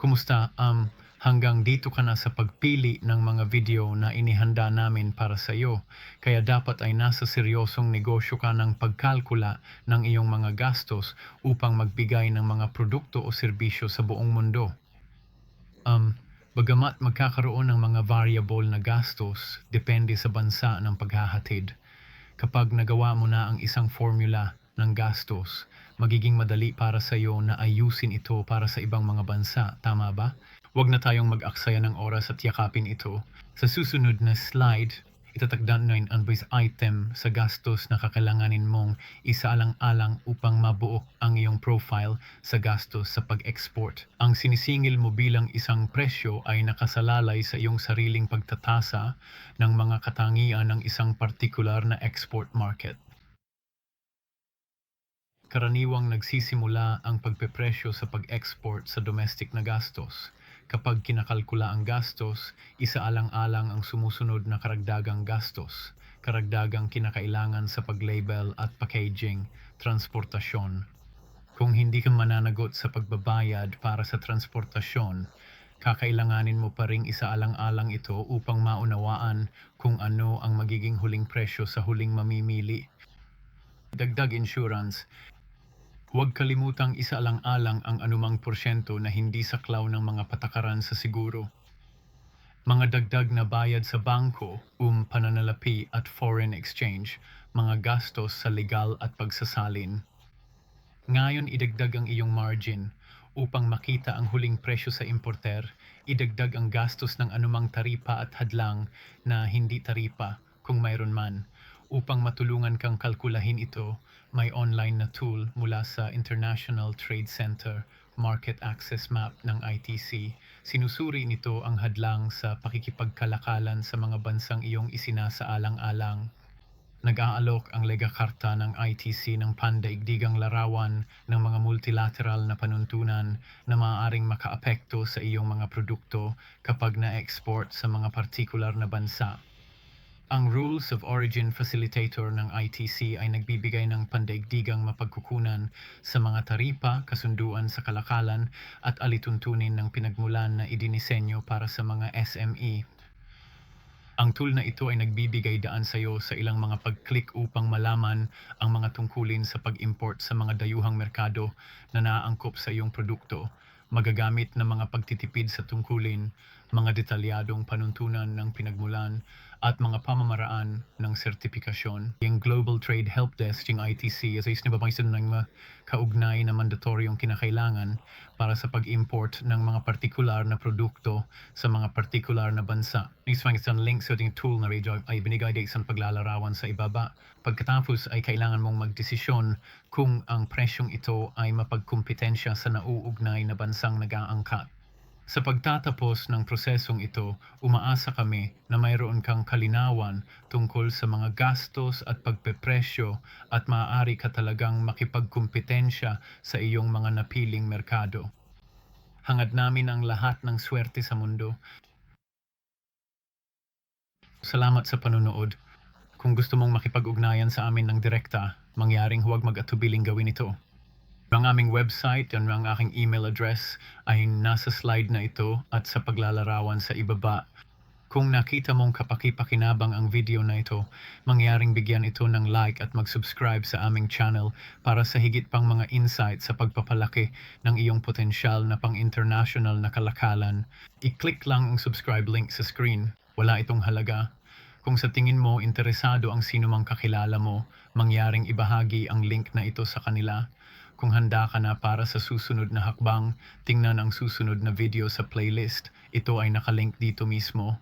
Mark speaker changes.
Speaker 1: Kumusta? Um, hanggang dito ka na sa pagpili ng mga video na inihanda namin para sa iyo. Kaya dapat ay nasa seryosong negosyo ka ng pagkalkula ng iyong mga gastos upang magbigay ng mga produkto o serbisyo sa buong mundo. Um, bagamat magkakaroon ng mga variable na gastos, depende sa bansa ng paghahatid. Kapag nagawa mo na ang isang formula ng gastos, magiging madali para sa iyo na ayusin ito para sa ibang mga bansa, tama ba? Huwag na tayong mag-aksaya ng oras at yakapin ito. Sa susunod na slide, itatagdan na ang base item sa gastos na kakailanganin mong isaalang-alang upang mabuo ang iyong profile sa gastos sa pag-export. Ang sinisingil mo bilang isang presyo ay nakasalalay sa iyong sariling pagtatasa ng mga katangian ng isang partikular na export market. Karaniwang nagsisimula ang pagpepresyo sa pag-export sa domestic na gastos. Kapag kinakalkula ang gastos, isaalang-alang ang sumusunod na karagdagang gastos, karagdagang kinakailangan sa pag-label at packaging, transportasyon. Kung hindi ka mananagot sa pagbabayad para sa transportasyon, kakailanganin mo pa ring isaalang-alang ito upang maunawaan kung ano ang magiging huling presyo sa huling mamimili. Dagdag insurance, Huwag kalimutang isaalang-alang ang anumang porsyento na hindi saklaw ng mga patakaran sa siguro. Mga dagdag na bayad sa bangko, um pananalapi at foreign exchange, mga gastos sa legal at pagsasalin. Ngayon idagdag ang iyong margin. Upang makita ang huling presyo sa importer, idagdag ang gastos ng anumang taripa at hadlang na hindi taripa kung mayroon man. Upang matulungan kang kalkulahin ito, may online na tool mula sa International Trade Center Market Access Map ng ITC. Sinusuri nito ang hadlang sa pakikipagkalakalan sa mga bansang iyong isinasaalang-alang. Nag-aalok ang Lega Karta ng ITC ng pandaigdigang larawan ng mga multilateral na panuntunan na maaaring makaapekto sa iyong mga produkto kapag na-export sa mga partikular na bansa. Ang Rules of Origin Facilitator ng ITC ay nagbibigay ng pandaigdigang mapagkukunan sa mga taripa, kasunduan sa kalakalan at alituntunin ng pinagmulan na idinisenyo para sa mga SME. Ang tool na ito ay nagbibigay daan sa iyo sa ilang mga pag-click upang malaman ang mga tungkulin sa pag-import sa mga dayuhang merkado na naaangkop sa iyong produkto magagamit ng mga pagtitipid sa tungkulin, mga detalyadong panuntunan ng pinagmulan, at mga pamamaraan ng sertipikasyon. Yung Global Trade Help Desk, yung ITC, ay sinababaisan ng mga kaugnay na mandatoryong kinakailangan para sa pag-import ng mga partikular na produkto sa mga partikular na bansa. One isang link sa ating tool na radio ay binigay din isang paglalarawan sa ibaba. Pagkatapos ay kailangan mong magdesisyon kung ang presyong ito ay mapagkumpetensya sa nauugnay na bansang nag-aangkat. Sa pagtatapos ng prosesong ito, umaasa kami na mayroon kang kalinawan tungkol sa mga gastos at pagpepresyo at maaari ka talagang makipagkumpetensya sa iyong mga napiling merkado. Hangad namin ang lahat ng swerte sa mundo. Salamat sa panunood. Kung gusto mong makipag-ugnayan sa amin ng direkta, mangyaring huwag mag-atubiling gawin ito. Ang aming website at ang aking email address ay nasa slide na ito at sa paglalarawan sa ibaba. Kung nakita mong kapakipakinabang ang video na ito, mangyaring bigyan ito ng like at mag-subscribe sa aming channel para sa higit pang mga insight sa pagpapalaki ng iyong potensyal na pang-international na kalakalan. I-click lang ang subscribe link sa screen. Wala itong halaga. Kung sa tingin mo interesado ang sino mang kakilala mo, mangyaring ibahagi ang link na ito sa kanila. Kung handa ka na para sa susunod na hakbang, tingnan ang susunod na video sa playlist. Ito ay nakalink dito mismo.